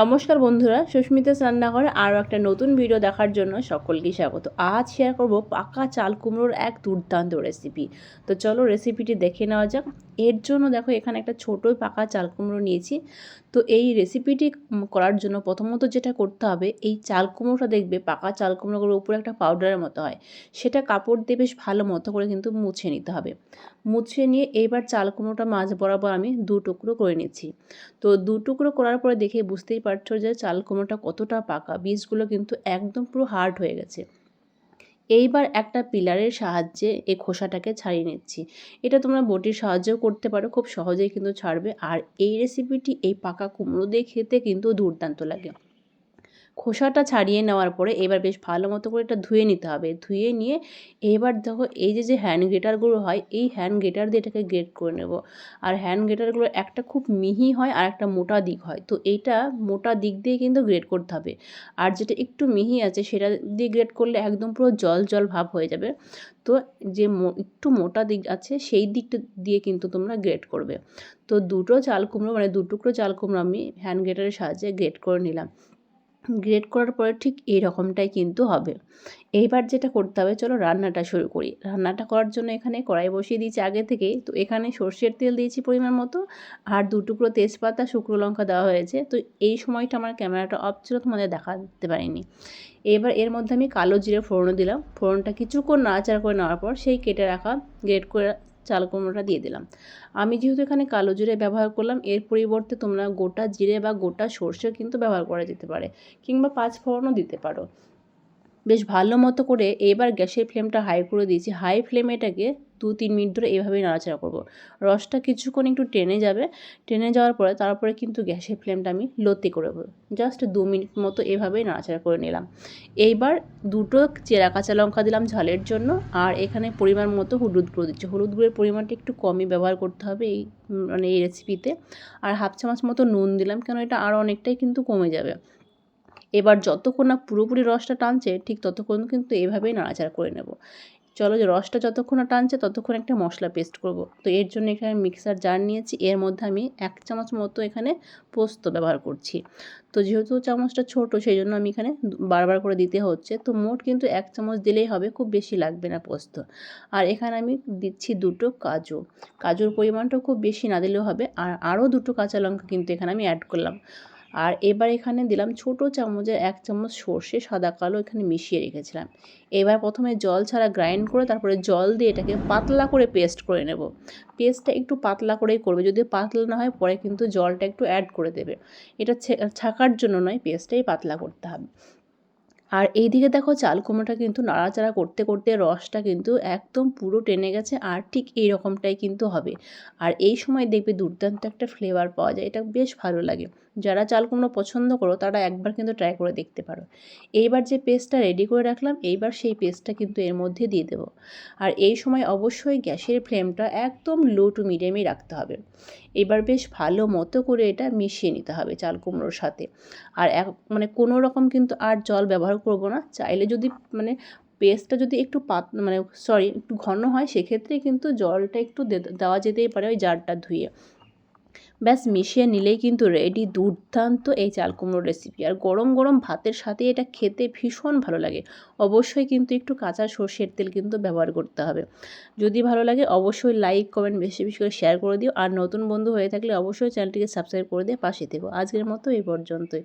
নমস্কার বন্ধুরা সুস্মিতা রান্নাঘরে আরও একটা নতুন ভিডিও দেখার জন্য সকলকে স্বাগত। আজ শেয়ার করব পাকা চাল কুমড়োর এক দুর্দান্ত রেসিপি তো চলো রেসিপিটি দেখে নেওয়া যাক। এর জন্য দেখো এখানে একটা ছোটোই পাকা চাল কুমড়ো নিয়েছি। তো এই রেসিপিটি করার জন্য প্রথমত যেটা করতে হবে, এই চাল কুমড়োটা দেখবে পাকা চাল কুমড়োগুলোর উপরে একটা পাউডারের মতো হয়। সেটা কাপড় দিয়ে বেশ ভালো মতো করে কিন্তু মুছে নিতে হবে। মুছে নিয়ে এইবার চাল কুমড়োটা মাছ বরাবর আমি দু টুকরো করে নিচ্ছি। তো দু টুকরো করার পরে দেখে বুঝতেই পারছ যে চাল কুমড়োটা কতটা পাকা? বীজগুলো কিন্তু একদম পুরো হার্ড হয়ে গেছে। এইবার একটা পিলারের সাহায্যে এই খোসাটাকে ছাড়িয়ে নিচ্ছি। এটা তোমরা বটির সাহায্যেও করতে পারো, খুব সহজেই কিন্তু ছাড়বে। আর এই রেসিপিটি এই পাকা কুমড়ো দিয়ে খেতে কিন্তু দুর্দান্ত লাগে। খোসাটা ছাড়িয়ে নেওয়ার পরে এবার বেশ ভালো মতো করে এটা ধুয়ে নিতে হবে। ধুয়ে নিয়ে এবার দেখো এই যে যে হ্যান্ড গ্রেটারগুলো হয়, এই হ্যান্ড গ্রেটার দিয়ে এটাকে গ্রেট করে নেব। আর হ্যান্ড গ্রেটারগুলো একটা খুব মিহি হয় আর একটা মোটা দিক হয়। তো এইটা মোটা দিক দিয়ে কিন্তু গ্রেট করতে হবে। আর যেটা একটু মিহি আছে সেটা দিয়ে গ্রেট করলে একদম পুরো জল জল ভাব হয়ে যাবে। তো যে একটু মোটা দিক আছে সেই দিকটা দিয়ে কিন্তু তোমরা গ্রেট করবে। তো দুটো চাল কুমড়ো মানে দু টুকরো চাল কুমড়ো আমি হ্যান্ড গ্রেটারের সাহায্যে গ্রেট করে নিলাম। গ্রেট করার পরে ঠিক এই রকমটাই কিন্তু হবে। এইবার যেটা করতে হবে, চলো রান্নাটা শুরু করি। রান্নাটা করার জন্য এখানে কড়াই বসিয়ে দিয়েছি আগে থেকেই তো এখানে সর্ষের তেল দিয়েছি পরিমাণ মতো, আর দু টুকরো তেজপাতা, শুকনো লঙ্কা দেওয়া হয়েছে। তো এই সময়টা আমার ক্যামেরাটা অফ ছিল, তোমাদের দিতে পারিনি। এবার এর মধ্যে আমি কালো জিরে ফোড়ন দিলাম। ফোড়নটা কিছুক্ষণ নাড়াচাড়া করে নেওয়ার পর সেই কেটে রাখা গ্রেট করে চাল কুমড়োটা দিয়ে দিলাম। আমি যেহেতু এখানে কালো জিরে ব্যবহার করলাম, এর পরিবর্তে তোমরা গোটা জিরে বা গোটা সর্ষে কিন্তু ব্যবহার করা যেতে পারে, কিংবা পাঁচ ফোড়নও দিতে পারো। বেশ ভালো মতো করে এবার গ্যাসের ফ্লেমটা হাই করে দিয়েছি। হাই ফ্লেমে এটাকে দু তিন মিনিট ধরে এভাবেই নাড়াচাড়া করব। রসটা কিছুক্ষণ একটু টেনে যাবে। টেনে যাওয়ার পরে তারপরে কিন্তু গ্যাসের ফ্লেমটা আমি লোতে করে দেবো জাস্ট দু মিনিট মতো এভাবেই নাড়াচাড়া করে নিলাম। এইবার দুটো চেরা কাঁচা লঙ্কা দিলাম ঝালের জন্য আর এখানে পরিমাণ মতো হলুদ গুঁড়ো দিচ্ছি। হলুদ গুঁড়োর পরিমাণটা একটু কমই ব্যবহার করতে হবে এই মানে এই রেসিপিতে আর হাফ চামচ মতো নুন দিলাম কেন এটা আরও অনেকটাই কিন্তু কমে যাবে। এবার যতক্ষণ না পুরোপুরি রসটা টানছে, ঠিক ততক্ষণ কিন্তু এভাবেই নাড়াচাড়া করে নেব। চলো যে রসটা যতক্ষণ না টানছে, ততক্ষণ একটা মশলা পেস্ট করব। তো এর জন্য এখানে মিক্সার জার নিয়েছি। এর মধ্যে আমি এক চামচ মতো এখানে পোস্ত ব্যবহার করছি। তো যেহেতু চামচটা ছোট, সেই জন্য আমি এখানে বারবার করে দিতে হচ্ছে। তো মোট কিন্তু এক চামচ দিলেই হবে, খুব বেশি লাগবে না পোস্ত। আর এখানে আমি দিচ্ছি দুটো কাজু। কাজুর পরিমাণটা খুব বেশি না দিলেও হবে। আর আরও দুটো কাঁচা লঙ্কা কিন্তু এখানে আমি অ্যাড করলাম। আর এবার এখানে দিলাম ছোট চামচের এক চামচ সর্ষে, সাদা কালো এখানে মিশিয়ে রেখেছিলাম। এবার প্রথমে জল ছাড়া গ্রাইন্ড করে তারপরে জল দিয়ে এটাকে পাতলা করে পেস্ট করে নেব। পেস্টটা একটু পাতলা করেই করবে, যদি পাতলা না হয় পরে কিন্তু জলটা একটু অ্যাড করে দেবে। এটা ছাকার জন্য নয় পেস্টটাই পাতলা করতে হবে। আর এই দিকে দেখো চাল কুমড়োটা কিন্তু নাড়াচাড়া করতে করতে রসটা কিন্তু একদম পুরো টেনে গেছে আর ঠিক এই রকমটাই কিন্তু হবে। আর এই সময় দেখবে দুর্দান্ত একটা ফ্লেভার পাওয়া যায়, এটা বেশ ভালো লাগে। যারা চাল কুমড়ো পছন্দ করো, তারা একবার কিন্তু ট্রাই করে দেখতে পারো। এইবার যে পেস্টটা রেডি করে রাখলাম, এইবার সেই পেস্টটা কিন্তু এর মধ্যে দিয়ে দেবো। আর এই সময় অবশ্যই গ্যাসের ফ্লেমটা একদম লো টু মিডিয়ামেই রাখতে হবে। এবার বেশ ভালো মতো করে এটা মিশিয়ে নিতে হবে চাল কুমড়োর সাথে। আর এক মানে কোনো রকম কিন্তু আর জল ব্যবহার করব না। চাইলে যদি মানে পেস্টটা যদি একটু পাত মানে সরি একটু ঘন হয়, সেক্ষেত্রে কিন্তু জলটা একটু দেওয়া যেতেই পারে ওই জারটা ধুয়ে। ব্যাস, মিশিয়ে নিলেই কিন্তু রেডি দুর্দান্ত এই চাল কুমড়োর রেসিপি আর গরম গরম ভাতের সাথে এটা খেতে ভীষণ ভালো লাগে। অবশ্যই কিন্তু একটু কাঁচা সর্ষের তেল কিন্তু ব্যবহার করতে হবে। যদি ভালো লাগে, অবশ্যই লাইক কমেন্ট বেশি বেশি করে শেয়ার করে দিও। আর নতুন বন্ধু হয়ে থাকলে অবশ্যই চ্যানেলটিকে সাবস্ক্রাইব করে দিয়ে পাশে থেকো। আজকের মতো এই পর্যন্তই।